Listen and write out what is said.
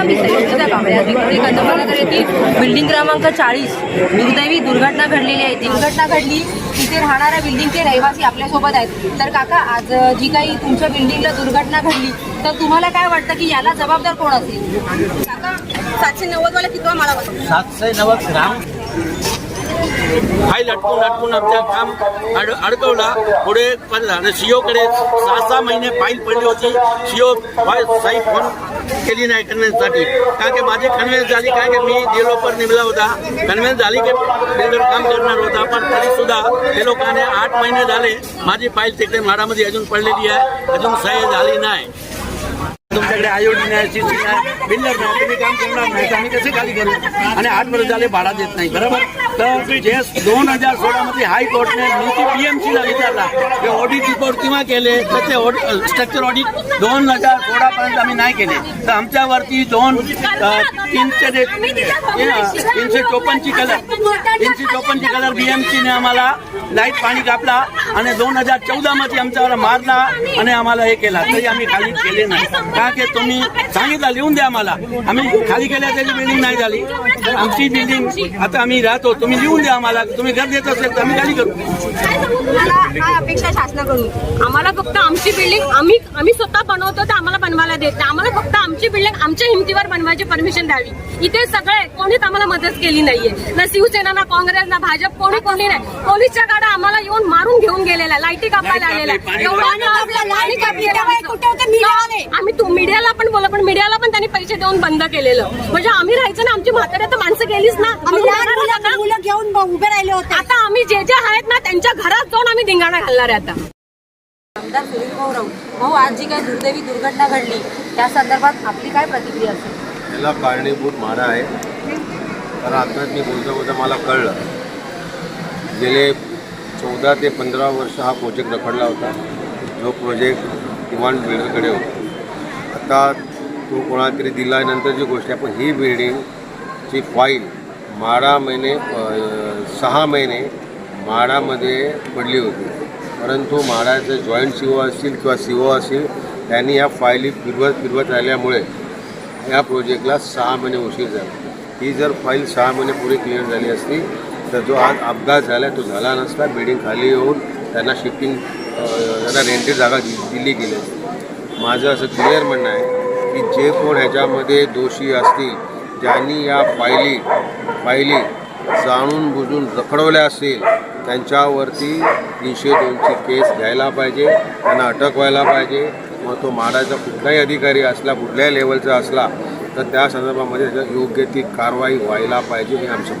संचिता कांबळे आज विक्रोळी कंदपूरनगर येथील बिल्डिंग क्रमांक चाळीस. दुर्दैवी दुर्घटना घडलेली आहे. दुर्घटना घडली तिथे राहणाऱ्या बिल्डिंगचे रहिवासी आपल्यासोबत आहेत. तर काका आज जी काही तुमच्या बिल्डिंगला दुर्घटना घडली तर तुम्हाला काय वाटतं की याला जबाबदार कोण असेल? काका सातशे नव्वद वाला कितवा मला वाटतं सातशे नव्वद ग्राम. फाईल अटकून अटकून आमच्या काम अड अडकवला. पुढे पडला आणि सीओकडे सहा सहा महिने फाईल पडली होती. सीओ साई फोन केली नाही कन्व्हेन्ससाठी. कारण की माझी कन्व्हेन्स झाली काय की मी डेव्हलपर निघला होता. कन्व्हेन्स झाली की बिल्डर काम करणार होता. पण तरीसुद्धा हे लोकांनी आठ महिने झाले. माझी फाईल तिकडे म्हाडामध्ये अजून पडलेली आहे. अजून सही झाली नाही. आपल्याकडे आयोडीन नाही सी नाही बिल्डर नाही तुम्ही काम करणार नाही तर आम्ही कसे खाली करू? आणि आठ वर्ष झाले भाडा देत नाही बरोबर? तर जे दोन हजार सोळामध्ये हायकोर्टने नीती पीएमसीला विचारला की ऑडिट रिपोर्ट केव्हा केले तर ते स्ट्रक्चर ऑडिट दोन हजार सोळापर्यंत आम्ही नाही केले. तर आमच्यावरती दोन तीनशे ते तीनशे चोपन्नची कलर तीनशे चोपन्नची कलर बीएमसीने आम्हाला लाइट पाणी कापला आणि दोन हजार चौदामध्ये आमच्यावर मारला आणि आम्हाला हे केला. तरी आम्ही खाली केले नाही. का की तुम्ही सांगितलं लिहून द्या आम्हाला. आम्ही खाली केल्या त्याची बिल्डिंग नाही झाली. तर आमची बिल्डिंग आता आम्ही राहतो तुम्ही लिहून द्या आम्हाला. तुम्ही घर देत असेल तर आम्ही खाली करू. काय अपेक्षा शासनाकडून. आम्हाला फक्त आमची बिल्डिंग आम्ही आम्ही स्वतः बनवतो तर आम्हाला बनवायला देत नाही. आम्हाला फक्त आमची बिल्डिंग आमच्या हिमतीवर बनवायची परमिशन द्यावी. इथे सगळे कोणीच आम्हाला मदत केली नाहीये. ना शिवसेना ना काँग्रेस ना भाजप कोणी कोणी नाही. पोलीसच्या गाड्या आम्हाला येऊन मारून गेलेल्या लाईटी कापायला कापलं. आम्ही- पाणी कापलेलं कुठे होते? मीडियावाले आम्ही तू मीडियाला पण बोला पण मीडियाला पण त्यांनी पैसे देऊन बंद केलेलं. म्हणजे आम्ही राहायचं ना आमची म्हातारे तर माणसं गेलीच ना. मुलं- घेऊन उभे राहिले होते. आता आम्ही जे जे आहेत ना त्यांच्या घरात जाऊन आम्ही धिंगाणा घालणार आहे आता. आमदार सुनील भाऊ राऊत भाऊ आज जी काही दुर्दैवी दुर्घटना घडली त्या संदर्भात आपली काय प्रतिक्रिया असेल? याला कारणीभूत मारा आहे. तर आता मी बोलता बोलता मला कळलं. गेले चौदा ते पंधरा वर्ष हा प्रोजेक्ट रखडला होता. जो प्रोजेक्ट किमान बिल्डरकडे होता. आता तो कोणाला तरी दिल्यानंतरची गोष्ट आहे पण ही बिल्डिंगची फाईल माळा महिने सहा महिने माळामध्ये पडली होती. परंतु माडाचे जॉईंट सी ओ असतील किंवा सी ओ असतील त्यांनी या फायली फिरवत फिरवत राहिल्यामुळे या प्रोजेक्टला सहा महिने उशीर झाला. ही जर फाईल सहा महिने पुढे क्लिअर झाली असती तर जो आज अपघात झाला तो झाला नसता. बिल्डिंग खाली येऊन त्यांना शिफ्टिंग त्यांना रेंटेड जागा दि दिली गेली. माझं असं क्लिअर म्हणणं आहे की जे कोण ह्याच्यामध्ये दोषी असतील ज्यांनी या फायली फायली जाणून बुजून रखडवल्या असतील त्यांच्यावरती तीनशे दोनची केस घ्यायला पाहिजे त्यांना अटक व्हायला पाहिजे. मग तो माडाचा कुठलाही अधिकारी असला कुठल्याही लेवलचा असला तर त्या संदर्भामध्ये योग्य ती कारवाई व्हायला पाहिजे हे आमचं